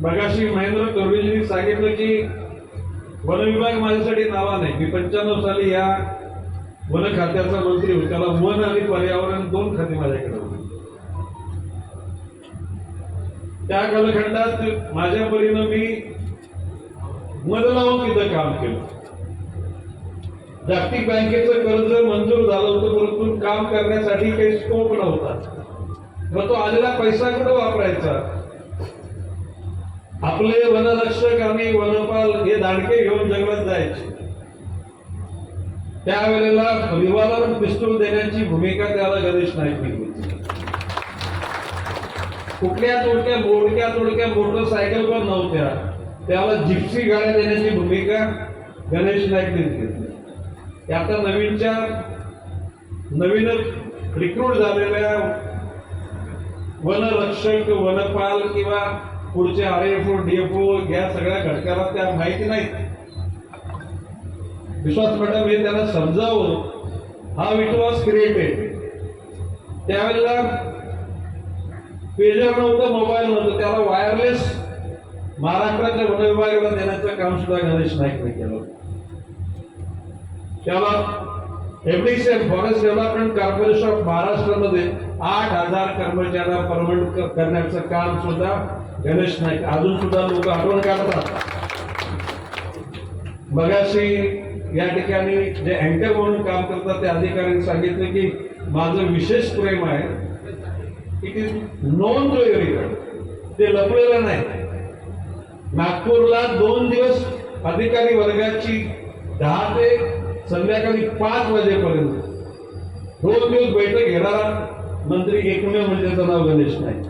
मगाशी महेंद्र कर्वेजींनी सांगितलं की वन विभाग माझ्यासाठी नावा नाही. मी पंच्याण्णव साली या वन खात्याचा मंत्री होतो. त्याला वन आणि पर्यावरण दोन खाते माझ्याकडे होते. त्या कालखंडात माझ्या परीनं मी मध लावून तिथं काम केलं. जागतिक बँकेचं कर्ज मंजूर झालं होतं परंतु काम करण्यासाठी काही स्कोप नव्हता. मग तो आलेला पैसा कुठं वापरायचा? आपले वनरक्षक आणि वनपाल हे दांडके घेऊन जंगलात जायचे. त्यावेळेला रिव्हॉल्वर पिस्तूल देण्याची भूमिका त्याला गणेश नाईक घेतली कुठल्या तोडक्या बोडक्या तोडक्या मोटरसायकल पण नव्हत्या. त्याला जिप्सी गाड्या देण्याची भूमिका गणेश नाईकने घेतली आता नवीनच्या नवीनच रिक्रूट झालेल्या वनरक्षक वनपाल किंवा पुढचे R F O D O या सगळ्या घटकाला त्या माहिती नाहीत. विश्वास मॅडम हे त्याला समजावं हा इट वॉज क्रिएटेड त्यावेळेला पेजर नव्हतं मोबाईल नव्हतं त्याला वायरलेस महाराष्ट्राच्या वन विभागाला देण्याचं काम सुद्धा गणेश नाईकने केलं. त्याला MDCF forest development corporation of महाराष्ट्रामध्ये आठ हजार कर्मचाऱ्यांना परमनंट करण्याचं काम सुद्धा गणेश नाईक. अजून सुद्धा लोक आठवण काढतात मगाशी या ठिकाणी जे अँकर म्हणून काम करतात त्या अधिकाऱ्यांनी सांगितलं की माझं विशेष प्रेम आहे इट इज नोन ते लपलेलं नाही. नागपूरला दोन दिवस अधिकारी वर्गाची दहा ते संध्याकाळी पाच वाजेपर्यंत. दोन दिवस बैठक घेणारा मंत्री एकमेव म्हणजे त्याचं नाव गणेश नाईक.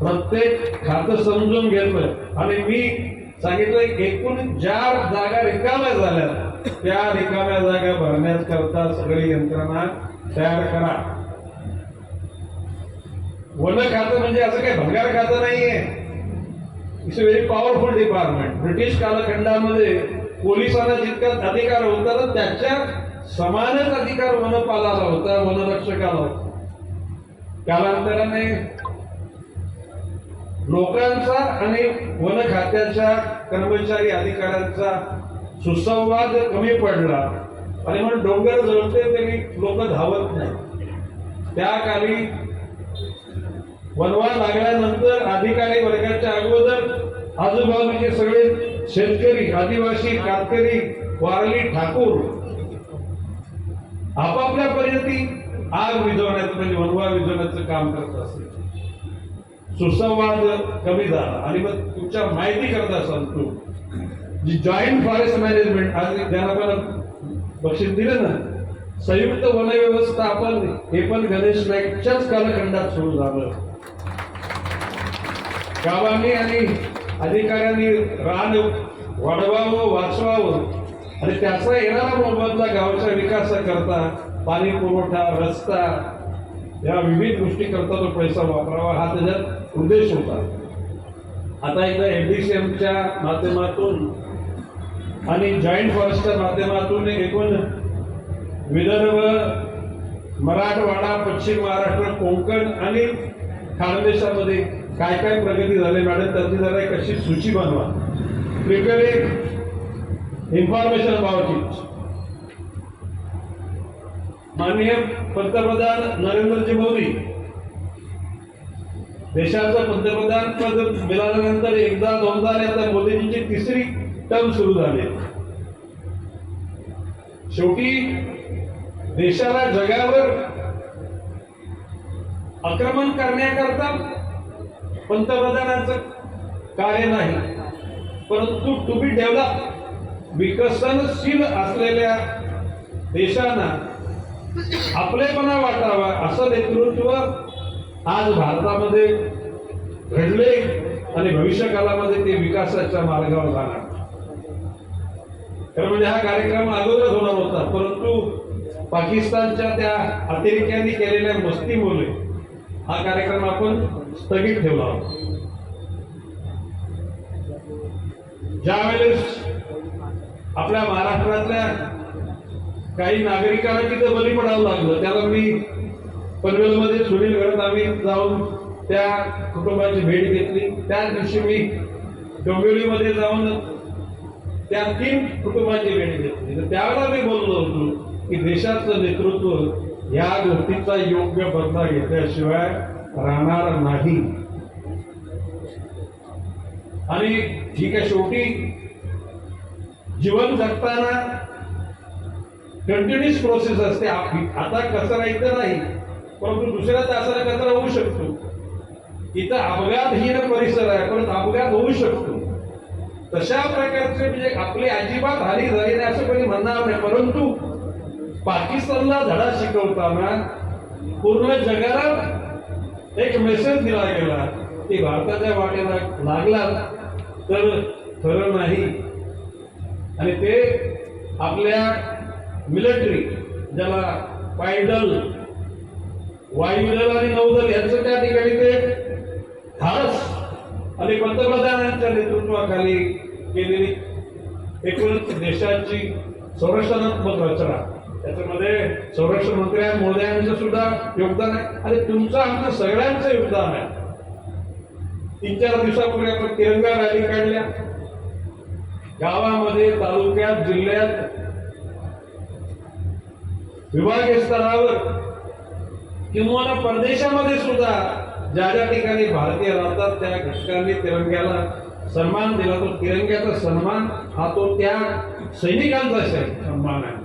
प्रत्येक खातं समजून घेतलं. आणि मी सांगितलं एकूण ज्या जागा रिकाम्या झाल्या त्या रिकाम्या जागा भरण्याकरता सगळी यंत्रणा तयार करा. वन खातं म्हणजे असं काही भंगार खातं नाहीये. It's a very powerful department British कालखंडामध्ये पोलिसांना जितका अधिकार होता ना त्याच्या समानच अधिकार वनपालाला होता वनरक्षकाला होता. कालांतराने लोकांचा आणि वन खात्याच्या कर्मचारी अधिकाऱ्यांचा सुसंवाद कमी पडला. आणि म्हणून डोंगर जळते तरी लोक धावत नाही. त्या काळी वनवा लागल्यानंतर अधिकारी वर्गाच्या अगोदर आजूबाजूचे सगळे शेतकरी आदिवासी कातकरी वारली ठाकूर आपापल्या पद्धती आग विझवण्याचं म्हणजे वनवा विझवण्याचं काम करत असेल सुसंवाद कमी झाला. आणि मग तुमच्या माहिती करता सांगतो जी जॉईंट फॉरेस्ट मॅनेजमेंट आज ज्याला आपण बक्षीस दिलं ना संयुक्त वन व्यवस्थापन हे पण गणेश नाईकच्याच कालखंडात सुरू झालं. गावांनी आणि अधिकाऱ्यांनी रान वाढवावं वाचवावं. आणि त्याचा येणारा मोबदला गावाच्या विकासाकरता पाणी पुरवठा रस्ता या विविध गोष्टीकरता तो पैसा वापरावा. हा त्याच्यात उद्देश होता. आता एकदा एमडीसीएमच्या माध्यमातून आणि जॉईंट फॉरेस्टच्या माध्यमातून एकूण विदर्भ मराठवाडा पश्चिम महाराष्ट्र कोकण आणि खानदेशामध्ये काय काय प्रगती झाली मॅडम त्याची जरा एक अशी सूची बनवा. प्रिपेअर एक इन्फॉर्मेशन अबाउट इट माननीय पंतप्रधान नरेंद्रजी मोदी. देशाचं पंतप्रधान पद मिळाल्यानंतर एकदा दोनदा आता मोदीजींची तिसरी टर्म सुरू झाली. शेवटी देशाला जगावर आक्रमण करण्याकरता पंतप्रधानाचं कार्य नाही. परंतु टू बी डेव्हलप विकसनशील असलेल्या देशांना आपलेपणा वाटावा असं नेतृत्व आज भारतामध्ये घडले आणि भविष्य काळामध्ये ते विकासाच्या मार्गावर जाणार. खरं म्हणजे हा कार्यक्रम अगोदरच होणार होता परंतु पाकिस्तानच्या त्या अतिरेक्यांनी केलेल्या मस्तीमुळे हा कार्यक्रम आपण स्थगित ठेवला होता. ज्यावेळेस आपल्या महाराष्ट्रातल्या काही नागरिकांना तिथं बली पडावं लागलं. त्याला मी पनवेलमध्ये सुनील गडत आम्ही जाऊन त्या कुटुंबाची भेट घेतली. त्याच दिवशी मी डोंबिवलीमध्ये जाऊन त्या तीन कुटुंबाची भेट घेतली. तर त्यावेळेला मी बोललो होतो की देशाचं नेतृत्व या गोष्टीचा योग्य बदला घेतल्याशिवाय राहणार नाही. आणि ठीक आहे शेवटी जीवन जगताना कंटिन्युअस प्रोसेस असते. आता कचरा इथं नाही परंतु दुसऱ्या तासाला कचरा होऊ शकतो. इथं अपघातहीन परिसर आहे परंतु अपघात होऊ शकतो. तशा प्रकारचे म्हणजे आपली अजिबात हानी झाली नाही असं कोणी म्हणणार नाही. परंतु पाकिस्तानला धडा शिकवताना पूर्ण जगाला एक मेसेज दिला गेला. की भारताच्या वाटेला लागला तर खरं नाही. आणि ते आपल्या मिलिटरी ज्याला पायदल वायुदल आणि नौदल यांचं त्या ठिकाणी ते धाडस आणि पंतप्रधानांच्या नेतृत्वाखाली केलेली एकूणच देशाची संरक्षणात्मक रचना. त्याच्यामध्ये संरक्षण मंत्री मोदयांचं सुद्धा योगदान आहे. आणि तुमचं आमचं सगळ्यांचं योगदान आहे. तीन चार दिवसापूर्वी आपण तिरंगा रॅली काढल्या. गावामध्ये तालुक्यात जिल्ह्यात विभागीय स्तरावर किंवा परदेशामध्ये सुद्धा ज्या ज्या ठिकाणी भारतीय राहतात त्या घटकांनी तिरंग्याला सन्मान दिला तो तिरंग्याचा सन्मान हा तो त्या सैनिकांचा सन्मान आहे.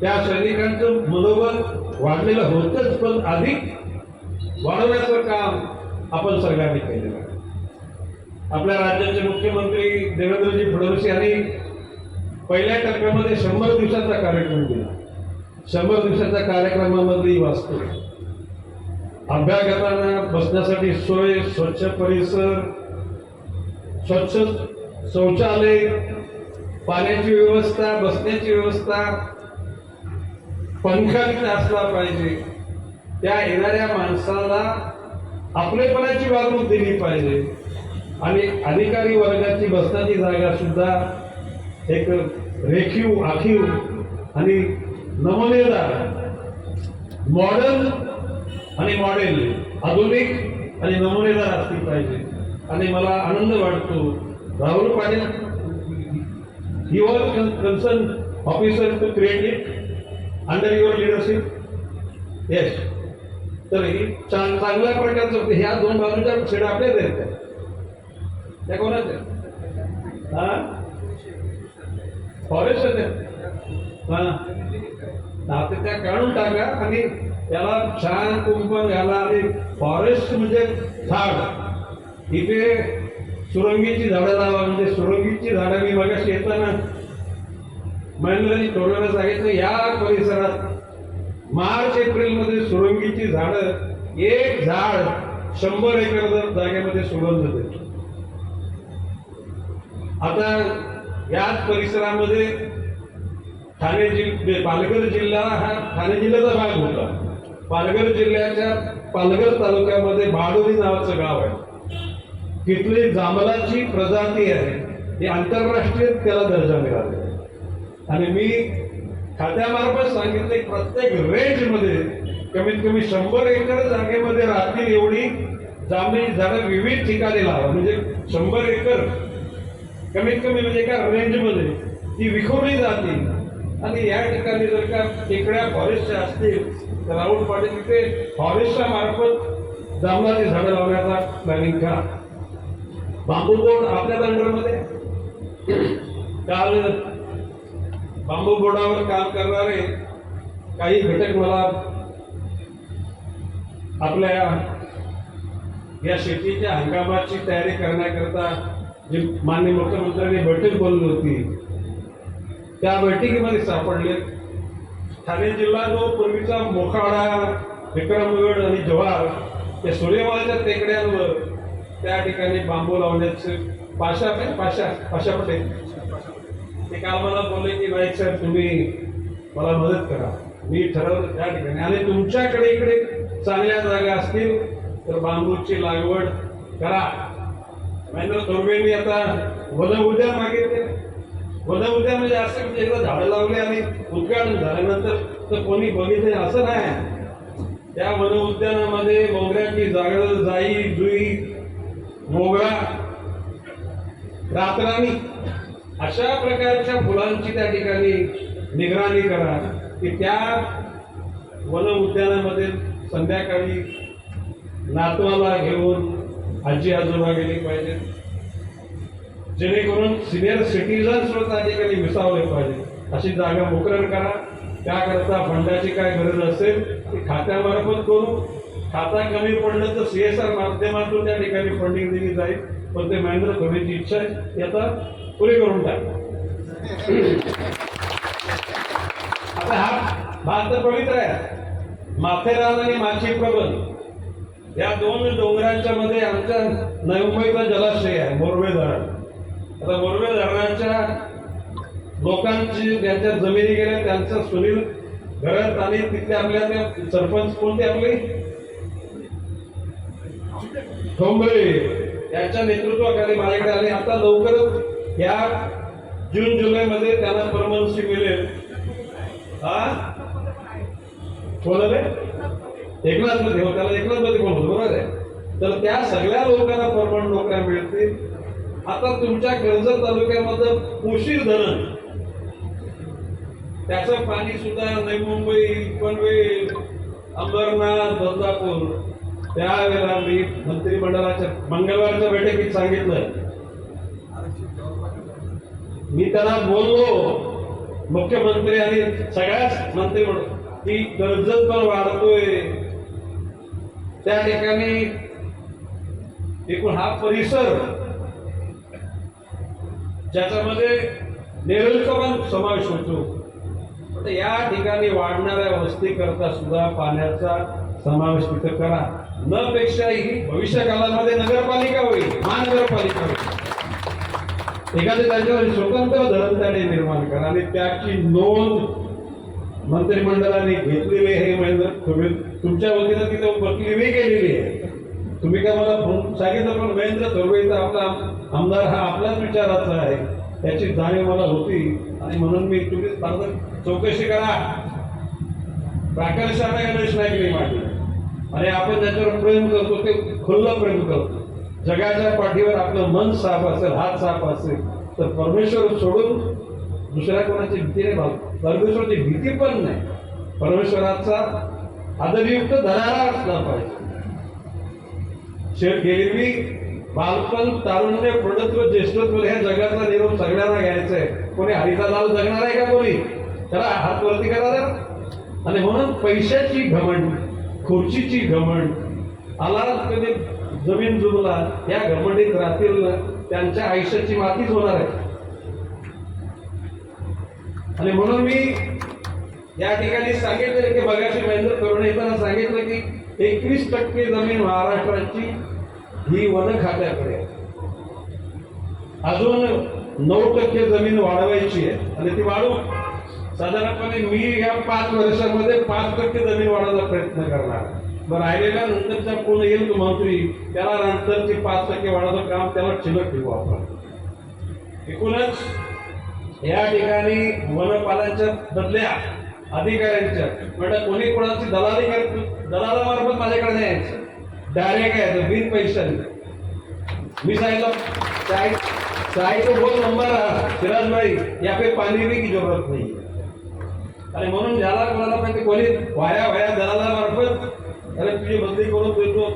त्या सैनिकांचं मनोबल वाढलेलं होतच पण अधिक वाढवण्याचं काम आपण सरकारने केलेलं आहे. आपल्या राज्याचे मुख्यमंत्री देवेंद्रजी फडणवीस यांनी पहिल्या टप्प्यामध्ये शंभर दिवसाचा कार्यक्रम दिला. शंभर दिवसाच्या कार्यक्रमामध्ये वाचतो अभ्यागतांना बसण्यासाठी सोय स्वच्छ परिसर स्वच्छ शौचालय पाण्याची व्यवस्था बसण्याची व्यवस्था पंखा असला पाहिजे. त्या येणाऱ्या माणसाला आपलेपणाची वागणूक दिली पाहिजे. आणि अधिकारी वर्गाची बसण्याची जागा सुद्धा एक रेखीव आखीव आणि नमुनेदार मॉडर्न आणि मॉडेल आधुनिक आणि नमुनेदार असली पाहिजे. आणि मला आनंद वाटतो. Rahul Patil he was concern officer to create it under your leadership yes तर ही चांग- चांगल्या प्रकारचं ह्या दोन बाजूच्या शेड आपल्याच आहेत. त्या. त्या कोणाच्या हा? फॉरेस्ट हा हा, आता त्या काढून टाका आणि त्याला छान कुंपण घाला आणि फॉरेस्ट म्हणजे झाड. इथे सुरंगीची झाडं लावा म्हणजे सुरंगीची झाडं मी मगाशी येताना महेंद्रजी टोळ्याला सांगितलं या परिसरात मार्च एप्रिलमध्ये सुरंगीची झाडं एक झाड शंभर एकर जागेमध्ये सुगंध देतो. आता याच परिसरामध्ये ठाणे जिल्हे पालघर जिल्हा हा ठाणे जिल्ह्याचा भाग होता. पालघर जिल्ह्याच्या पालघर तालुक्यामध्ये भाडोली नावाचं गाव आहे. तिथली जांभळाची प्रजाती आहे. ही आंतरराष्ट्रीय त्याला दर्जा मिळाला. आणि मी खात्यामार्फत सांगितले प्रत्येक रेंजमध्ये कमीत कमी शंभर एकर जागेमध्ये राहतील एवढी जांभळी झाडं विविध ठिकाणी लावा. म्हणजे शंभर एकर कमीत कमी म्हणजे एका रेंजमध्ये ती विखुरली जातील. आणि या ठिकाणी जर का टेकड्या फॉरेस्टच्या असतील तर राहुल पाटील तिथे फॉरेस्टच्या मार्फत जांभळाची झाडं लावण्याचा प्लॅनिंग करा. बांबू बोर्ड आपल्या अंडरमध्ये काल बांबू बोर्डावर काम करणारे काही घटक मला आपल्या या शेतीच्या हंगामाची तयारी करण्याकरता जे माननीय मुख्यमंत्र्यांनी बैठक बोलली होती त्या बैठकीमध्ये सापडले. ठाणे जिल्हा जो पूर्वीचा मोखाडा विक्रमगड आणि जव्हार त्या सूर्यमालाच्या टेकड्यांवर त्या ठिकाणी बांबू लावण्याचे पाशा पाशा पाशा पटेल ते काल मला बोलले की नाईक साहेब तुम्ही मला मदत करा. मी ठरवलं त्या ठिकाणी. आणि तुमच्याकडे इकडे चांगल्या जागा असतील तर बांबूची लागवड करा. महेंद्र थोरवेंनी आता वन उद्या मागितले. वन म्हणजे असं म्हणजे एकदा झाडं लावले आणि उद्घाटन झाल्यानंतर तर कोणी बघितले असं नाही. त्या वन उद्यानामध्ये मोगऱ्याची जागा जाई जुई मोगरा रात्रांनी अशा प्रकारच्या फुलांची त्या ठिकाणी निगराणी करा की त्या वन उद्यानामध्ये संध्याकाळी नातवाला घेऊन आजी आजोबा गेली पाहिजे जेणेकरून सिनियर सिटीजन त्या ठिकाणी विसावले पाहिजे. अशी जागा मोकरण करा. त्याकरता फंडाची काय गरज असेल ती खात्यामार्फत करू. खाता कमी पडलं तर सी एस आर माध्यमातून त्या ठिकाणी फंडिंग दिली जाईल. पण ते महेंद्र धोनीची इच्छा आहे आता पुरी करून टाका. आता हा भाग तर पवित्र आहे. माथेरान आणि माची प्रबल. या दोन डोंगरांच्या मध्ये आमच्या नवमुंबईचा जलाशय आहे मोरवे धरण. आता मोरवे धरणाच्या लोकांची ज्यांच्या जमिनी गेल्या त्यांचं सुनील घरात आणि तिथे आपल्या त्या सरपंच कोणते आपले? ठोंबरे. यांच्या नेतृत्वाखाली माझ्याकडे आले. आता लवकरच या जून जुलै मध्ये त्यांना परमनसी मिळेल. हा? कोणाला एकनाथमध्ये हो त्याला एकनाथमध्ये कोण होतो? बरोबर आहे. तर त्या सगळ्या लोकांना परमनंट नोकऱ्या मिळतील. आता तुमच्या कर्जत तालुक्यामध्ये उशीर धरण. त्याचं पाणी सुद्धा नवी मुंबई पनवेल अंबरनाथ बदलापूर त्यावेळेला मी मंत्रिमंडळाच्या मंगळवारच्या बैठकीत सांगितलं. मी त्यांना बोललो. मुख्यमंत्री आणि सगळ्याच मंत्री की कर्जत पण वाढतोय. त्या ठिकाणी एकूण हा परिसर ज्याच्यामध्ये नेरळचा पण समावेश होतो. तर या ठिकाणी वाढणाऱ्या वस्ती करता सुद्धा पाण्याचा समावेश तिथं करा. न पेक्षा ही भविष्य काळामध्ये नगरपालिका होईल महानगरपालिका होईल. एखादे त्याच्यावर स्वतंत्र धरणताणे निर्माण करा आणि त्याची नोंद मंत्रिमंडळाने घेतलेली आहे महेंद्र. तुमच्या वतीनं तिथं बदली केलेली आहे. तुम्ही काय मला फोन सांगितलं पण महेंद्र थोरवेचा आपला आमदार हा आपल्याच विचाराचा आहे. याची जाणीव मला होती आणि म्हणून मी तुम्ही फक्त चौकशी करा. प्राकर्षाने गणेश नाईकने मांडली आणि आपण ज्याच्यावर प्रेम करतो ते खुल्लं प्रेम करतो. जगाच्या पाठीवर आपलं मन साफ असेल हात साफ असेल तर परमेश्वर सोडून दुसऱ्या कोणाची भीती नाही भाव. परमेश्वराची भीती पण नाही. परमेश्वराचा आदरयुक्त धरारा असला पाहिजे. शेर गेरवी बालपण तारुण्य प्रौढत्व ज्येष्ठत्व ह्या जगाचा निरोप सगळ्यांना घ्यायचा आहे कोणी हरीचा लाल जगणार आहे का कोणी? त्याला हात वरती करा आणि म्हणून पैशाची घमंड खुर्चीची घमंड आला कधी जमीन जुमला या घमंडीत राहतील ना, त्यांच्या आयुष्याची मातीच होणार आहे. आणि म्हणून मी या ठिकाणी सांगितलं की बघाशी महेंद्र करुणे येताना सांगितलं की एकवीस टक्के जमीन महाराष्ट्राची ही वन खात्याकडे अजून नऊ टक्के जमीन वाढवायची आहे. आणि ती वाढू. साधारणपणे मी या पाच वर्षामध्ये पाच टक्के जमीन वाढवायचा प्रयत्न करणार. मग राहिलेल्या नंतरचा कोण येईल तो मंत्री त्याला नंतरचे पाच टक्के वाढवायचं काम त्याला शिल्लक ठेवू आपण. एकूणच या ठिकाणी वनपालांच्या बदल्या अधिकाऱ्यांच्या. म्हणजे कोणी कोणाची दलाली करत दलालामार्फत माझ्याकडे नाही यायचं. डायरेक्ट यायचं बिन पैशाने मी सांगितलं चाय चाय तो नंबर सिराज भाई या पे पाणी भी की जरूरत नाही. आणि म्हणून ज्याला कोणाला पाहिजे कोणी वाया वाया दलालामार्फत अरे तुझी बदली करून देतो.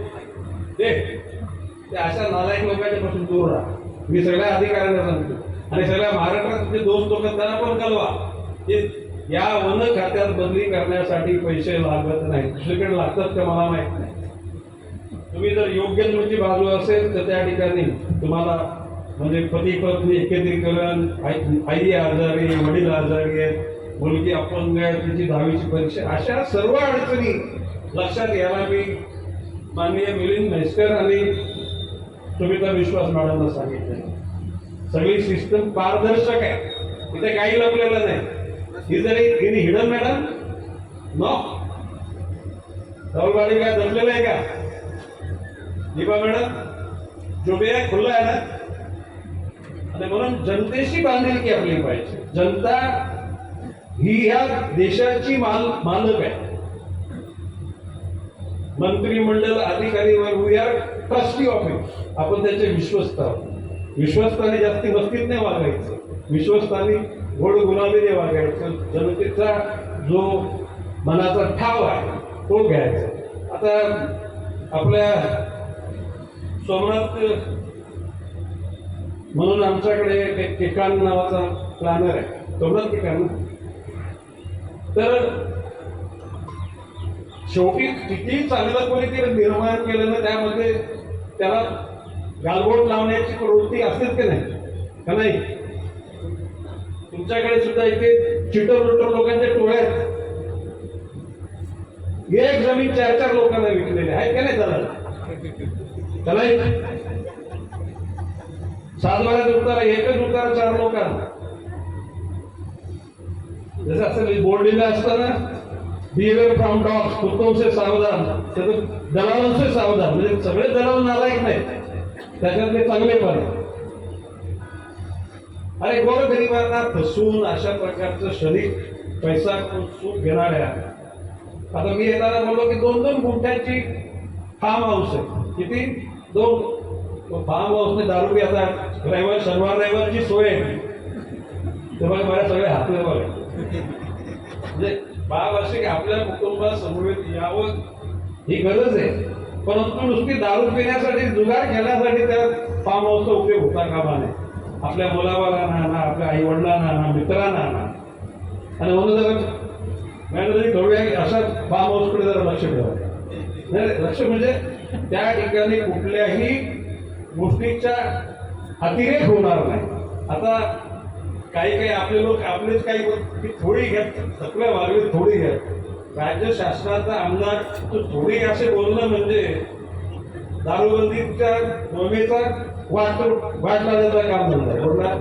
ते ते अशा नालायक लोकांच्या पासून दूर राहा. मी सगळ्या अधिकाऱ्यांना सांगतो. आणि सगळ्या महाराष्ट्रात तुझे दोस्त लोक त्यांना पण कळवा. या वन खात्यात बदली करण्यासाठी पैसे लागत नाही दुसरीकडे लागतात का मला माहीत नाही. तुम्ही जर योग्य तुमची बाजू असेल तर त्या ठिकाणी तुम्हाला म्हणजे पती पत्नी एकत्रीकरण आई आई आजारी वडील आजारी आहेत मुलगी अपंग आहे तिची दहावीची परीक्षा अशा सर्व अडचणी लक्षात घ्यायला मी माननीय मिलिंद म्हैसकर आणि सुमिता विश्वास मॅडमला सांगितलं. सगळी सिस्टम पारदर्शक आहे. इथे काही लपलेलं नाही. ही जरी हिने हिडन मॅडम नो राहुल गाडी काय जमलेलं आहे का दीपा मॅडम जो बे आहे खुल्ला आहे ना? आणि म्हणून जनतेशी बांधिलकी आपली पाहिजे जनता ही ह्या देशाची माल मालक आहे मंत्रिमंडळ अधिकारी we are trustee of it आपण त्याचे विश्वस्त आहोत. विश्वस्ताने जास्ती मस्तीत नाही वागायचं. विश्वस्तानी गोड देवा वागायचं जनतेचा जो मनाचा ठाव आहे तो घ्यायचा. आता आपल्या सोमनाथ म्हणून आमच्याकडे एक ठिकाण नावाचा प्लॅनर आहे. सोमनाथ ठिकाण तर शेवटी किती चांगलं कोणी ते निर्माण केलं ना त्यामध्ये त्याला गालबोट लावण्याची प्रवृत्ती असेल की नाही? का नाही? तुमच्याकडे सुद्धा इथे चिटर लुटर लोकांच्या टोळ्यात एक जमीन चार चार लोकांना विकलेली आहे. का नाही त्याला त्याला सात उतारा एकच उतारा चार लोकांना. जसं असं म्हणजे बोर्ड लिहिलं असताना बिहेवियर फ्रॉम डॉग्स कुत्तों सावधान त्याचं दलालांचे सावधान म्हणजे सगळे दलाल नालायक नाही त्याच्यातले चांगले पण आणि गोरगरिबांना फसवून अशा प्रकारचं शरीर पैसा सुख घेणाऱ्या आता मी येताना बोललो की दोन दोन गुंठ्यांची फार्म हाऊस आहे. किती? दोन. फार्म हाऊसने दारू बी आता रविवार शनिवार रविवारची सोय आहे. ते बघा मला सगळे हातले बघा. म्हणजे बाब असे की आपल्या कुटुंबात समवेत यावं ही गरज आहे. परंतु नुसती दारू पिण्यासाठी जुगार घेण्यासाठी त्या फार्म हाऊसचा उपयोग होता कामा नये. आपल्या मुलाबाळांना आणा आपल्या आई वडिलांना आणा मित्रांना आणा. आणि म्हणून जर मॅडम तरी करूया की अशा फार्म हाऊसकडे जरा लक्ष ठेवा. नाही लक्ष म्हणजे त्या ठिकाणी कुठल्याही गोष्टीच्या अतिरेक होणार नाही. आता काही काही आपले लोक आपलेच काही ती थोडी घेत सगळ्या वागवे थोडी घेत. राज्य शासनाचा आमदार तो थोडी असे बोलणं म्हणजे दारूबंदीच्या भूमीचा वाट वाट लावण्याचा काम धंदा बोलणार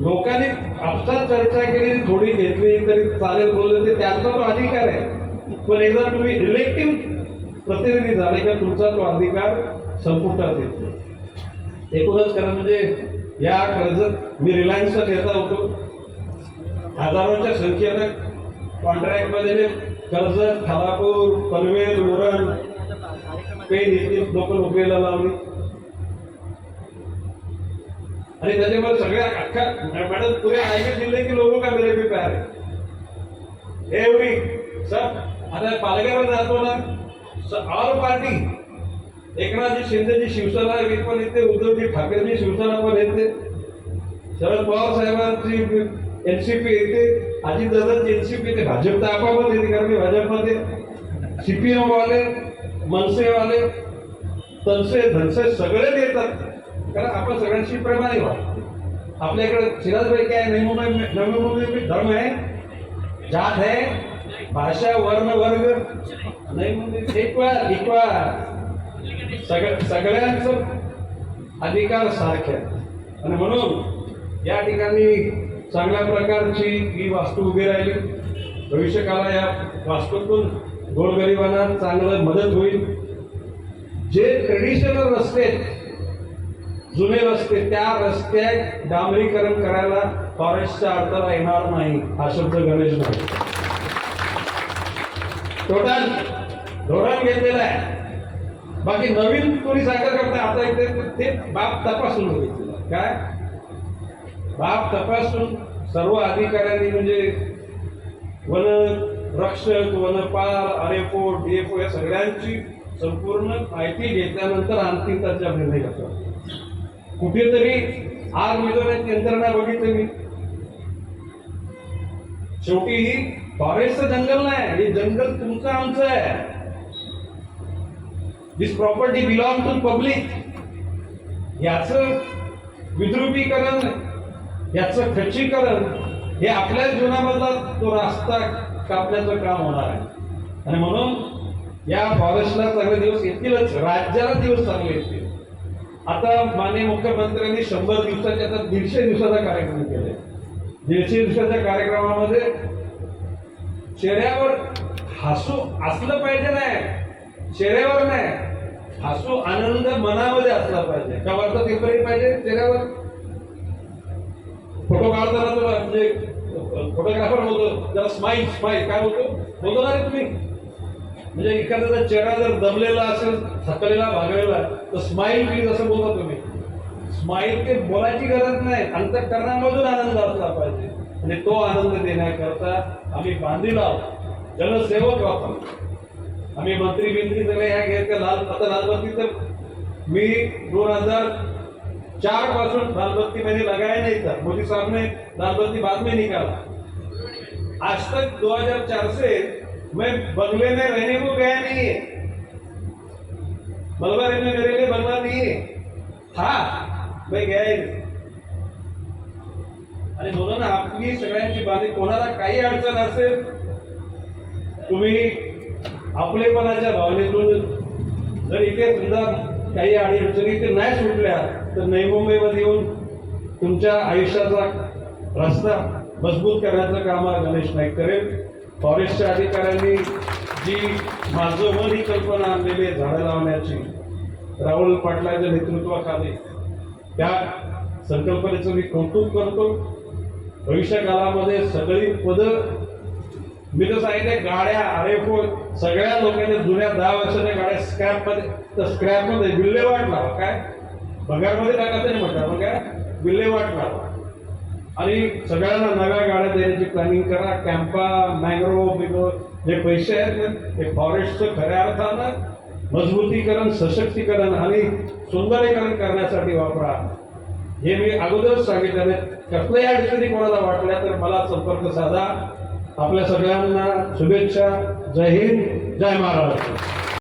लोकांनी आपसात चर्चा केली थोडी घेतली तरी चालेल बोललं ते त्यांचा तो अधिकार आहे. पण एकदा तुम्ही इलेक्टिव्ह प्रतिनिधी झाले का तुमचा तो अधिकार संपुष्टात येतो. एकूणच खरं म्हणजे या कर्जत मी रिलायन्सचा नेता होतो. हजारोच्या संख्येनं कॉन्ट्रॅक्टमध्ये कर्ज खालापूर पनवेल मुरण पेन येतील लोक नोकरीला लावली. आणि त्याच्यामुळे सगळ्या अख्खा मॅडम पुरे रायगड जिल्हे की लोक का मेरे भी प्यार है एवढी सब आता पालघरला जातो ना ऑल पार्टी एकनाथजी शिंदेची शिवसेना आहे, पण येते उद्धवजी ठाकरेची शिवसेना पण येते. शरद पवार साहेबांची एन सी पी येते. अजित सी पी येते. भाजप तर आपापच येते कारण मी भाजपमध्ये. सीपीएम वाले मनसेवाले तनसे धनसे सगळे येतात कारण आपण सगळ्यांशी प्रेमाने व्हा. आपल्याकडे सिराजबाई काय नवी मुंबई नवी मुंबई धर्म आहे. जात आहे. भाषा वर्ण वर्ग. नवी मुंबई इक्वल इक्वल सगळ्या सगळ्यांचं अधिकार सारखे आणि म्हणून या ठिकाणी चांगल्या प्रकारची ही वास्तू उभी राहिली. भविष्यकाला या वास्तूतून गोरगरिबांना चांगलं मदत होईल. जे ट्रेडिशनल रस्ते जुने रस्ते त्या रस्त्यात डांबरीकरण करायला फॉरेस्टच्या अडथळा येणार नाही हा शब्द गणेश नाही टोटल धोरण घेतलेलं आहे. बाकी नवीन कोणी सागर करता आता इथे ते बाप तपासून घेतलेलं काय? बाप तपासून सर्व अधिकाऱ्यांनी म्हणजे वन रक्षक वनपाल आरएफओ डीएफओ या सगळ्यांची संपूर्ण माहिती घेतल्यानंतर अंतिम त्याचा निर्णय घेतला. कुठेतरी आग मिळवण्याची यंत्रणा बघितली मी. शेवटी ही फॉरेस्टचं जंगल नाही हे जंगल तुमचं आमचं आहे. This property belong to public याच विद्रुपीकरण याचं खच्चीकरण हे आपल्या जीवनामधला तो रास्ता कापण्याचं काम होणार आहे. आणि म्हणून या फॉरेस्टला चांगले दिवस येतीलच राज्याला दिवस चांगले येतील. आता माननीय मुख्यमंत्र्यांनी शंभर दिवसाचे आता दीडशे दिवसाचा कार्यक्रम केलाय. दीडशे दिवसाच्या कार्यक्रमामध्ये चेहऱ्यावर हसू असलं पाहिजे नाही चेहऱ्यावर नाही हसू आनंद मनामध्ये असला पाहिजे. कवरचा पेपरही पाहिजे चेहऱ्यावर? फोटो काढताना तो म्हणजे फोटोग्राफर बोलतो जरा स्माईल स्माईल काय बोलतो? बोलतो ना रे तुम्ही. म्हणजे एखाद्याचा चेहरा जर दमलेला असेल थकलेला भागलेला तर स्माईल प्लीज असं बोलता तुम्ही. स्माईल ते बोलायची गरज नाही. अंतकरणामधून आनंद असला पाहिजे. आणि तो आनंद देण्याकरता आम्ही बांधील आहोत. जनसेवक आहोत आम्ही. मंत्री बिंत्री सगळे ह्या घेत लाल आता लालबत्ती तर मी दोन हजार चारपासून लालबत्ती मैंने लगाया नहीं था मोदी साहब ने लालबत्ती बाद में निकाला. आज तक 2004 से मैं बंगले में रहने को गया नहीं है. मलबा रहने मेरे लिए बंगला नहीं है. था मैं गया ही नहीं. आणि म्हणून आपली सगळ्यांची बांधी कोणाला काही अडचण असेल तुम्ही आपलेपणाच्या भावनेतून जर इथे सुद्धा काही अडचणी इथे नाही सुटल्या तर नवी मुंबईमध्ये येऊन तुमच्या आयुष्याचा रस्ता मजबूत करण्याचं काम हा गणेश नाईक करेल. फॉरेस्टच्या अधिकाऱ्यांनी जी माझं मन ही कल्पना आणलेली आहे झाडं लावण्याची राहुल पाटलांच्या नेतृत्वाखाली त्या संकल्पनेचं मी कौतुक करतो. भविष्यकाळामध्ये सगळी पदं मी तर सांगितले गाड्या अरे सगळ्या लोकांच्या जुन्या दहा वर्षाच्या गाड्या स्क्रॅपमध्ये तर स्क्रॅपमध्ये विल्हेवाट लावा. काय? भंगारमध्ये टाकायचं नाही म्हटलं मग काय विल्हेवाट लावा आणि सगळ्यांना नव्या गाड्या देण्याची प्लॅनिंग करा. कॅम्पा मॅंग्रोव्ह बिग्रो जे पैसे आहेत ना ते फॉरेस्टचं खऱ्या अर्थानं मजबूतीकरण सशक्तीकरण आणि सुंदरीकरण करण्यासाठी वापरा. हे मी अगोदरच सांगितलं कसल्याही अडचणी कोणाला वाटल्या तर मला संपर्क साधा. आपल्या सगळ्यांना शुभेच्छा. जय हिंद. जय महाराष्ट्र.